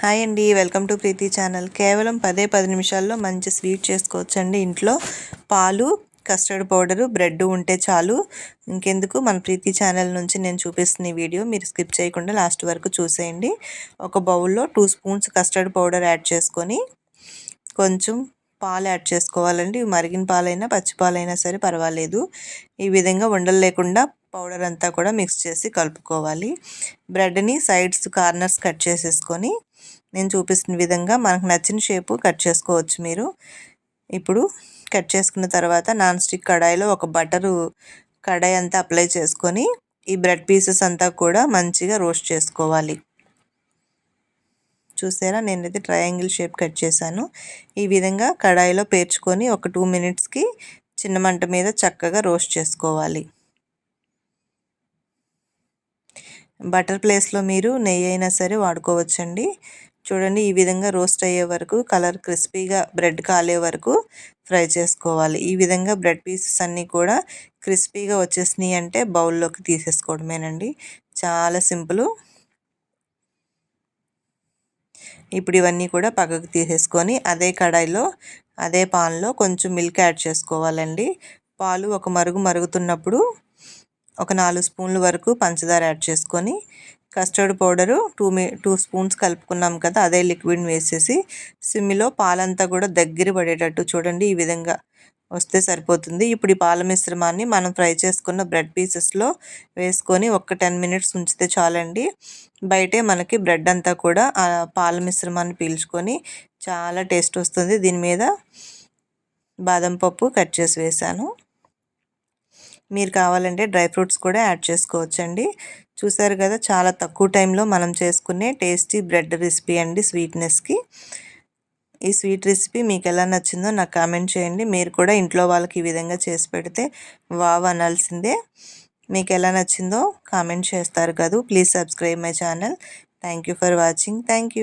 Hi అండి welcome to Preethi channel. కేవలం పదే పది నిమిషాల్లో మంచి స్వీట్ చేసుకోవచ్చండి ఇంట్లో. పాలు కస్టర్డ్ పౌడరు బ్రెడ్ ఉంటే చాలు. ఇంకెందుకు? మన ప్రీతి ఛానల్ నుంచి నేను చూపిస్తున్న ఈ వీడియో మీరు స్కిప్ చేయకుండా లాస్ట్ వరకు చూసేయండి. ఒక బౌల్లో two spoons custard powder add చేసుకొని కొంచెం పాలు యాడ్ చేసుకోవాలండి. మరిగిన పాలైనా పచ్చి పాలైనా సరే పర్వాలేదు. ఈ విధంగా ఉండలు లేకుండా పౌడర్ అంతా కూడా మిక్స్ చేసి కలుపుకోవాలి. బ్రెడ్ని సైడ్స్ కార్నర్స్ కట్ చేసేసుకొని నేను చూపిస్తున్న విధంగా మనకు నచ్చిన షేపు కట్ చేసుకోవచ్చు మీరు. ఇప్పుడు కట్ చేసుకున్న తర్వాత నాన్ స్టిక్ కడాయిలో ఒక బటరు కడాయి అంతా అప్లై చేసుకొని ఈ బ్రెడ్ పీసెస్ అంతా కూడా మంచిగా రోస్ట్ చేసుకోవాలి. చూసారా? నేనైతే ట్రయాంగిల్ షేప్ కట్ చేశాను. ఈ విధంగా కడాయిలో పేర్చుకొని ఒక టూ మినిట్స్కి చిన్న మంట మీద చక్కగా రోస్ట్ చేసుకోవాలి. బటర్ ప్లేస్లో మీరు నెయ్యి అయినా సరే వాడుకోవచ్చండి. చూడండి ఈ విధంగా రోస్ట్ అయ్యే వరకు కలర్ క్రిస్పీగా బ్రెడ్ కాలే వరకు ఫ్రై చేసుకోవాలి. ఈ విధంగా బ్రెడ్ పీసెస్ అన్నీ కూడా క్రిస్పీగా వచ్చేసినాయి అంటే బౌల్లోకి తీసేసుకోవడమేనండి. చాలా సింపుల్. ఇప్పుడు ఇవన్నీ కూడా పక్కకు తీసేసుకొని అదే కడాయిలో అదే పాన్లో కొంచెం మిల్క్ యాడ్ చేసుకోవాలండి. పాలు ఒక మరుగు మరుగుతున్నప్పుడు ఒక నాలుగు స్పూన్ల వరకు పంచదార యాడ్ చేసుకొని కస్టర్డ్ పౌడరు టూ మీ టూ స్పూన్స్ కలుపుకున్నాం కదా అదే లిక్విడ్ వేసేసి సిమ్మిలో పాలంతా కూడా దగ్గర పడేటట్టు చూడండి ఈ విధంగా వస్తే సరిపోతుంది. ఇప్పుడు ఈ పాల మిశ్రమాన్ని మనం ఫ్రై చేసుకున్న బ్రెడ్ పీసెస్లో వేసుకొని ఒక టెన్ మినిట్స్ ఉంచితే చాలండి. బయటే మనకి బ్రెడ్ అంతా కూడా ఆ పాల మిశ్రమాన్ని పీల్చుకొని చాలా టేస్ట్ వస్తుంది. దీని మీద బాదం పప్పు కట్ చేసి వేసాను మీరు కావాలంటే డ్రై ఫ్రూట్స్ కూడా యాడ్ చేసుకోవచ్చండి. చూసారు కదా చాలా తక్కువ టైంలో మనం చేసుకునే టేస్టీ బ్రెడ్ రెసిపీ అండి స్వీట్నెస్కి. ఈ స్వీట్ రెసిపీ మీకు ఎలా నచ్చిందో నాకు కామెంట్ చేయండి. మీరు కూడా ఇంట్లో వాళ్ళకి ఈ విధంగా చేసి పెడితే వావ్ అనాల్సిందే. మీకు ఎలా నచ్చిందో కామెంట్ చేస్తారు కదా. Please subscribe my channel. Thank for watching. Thank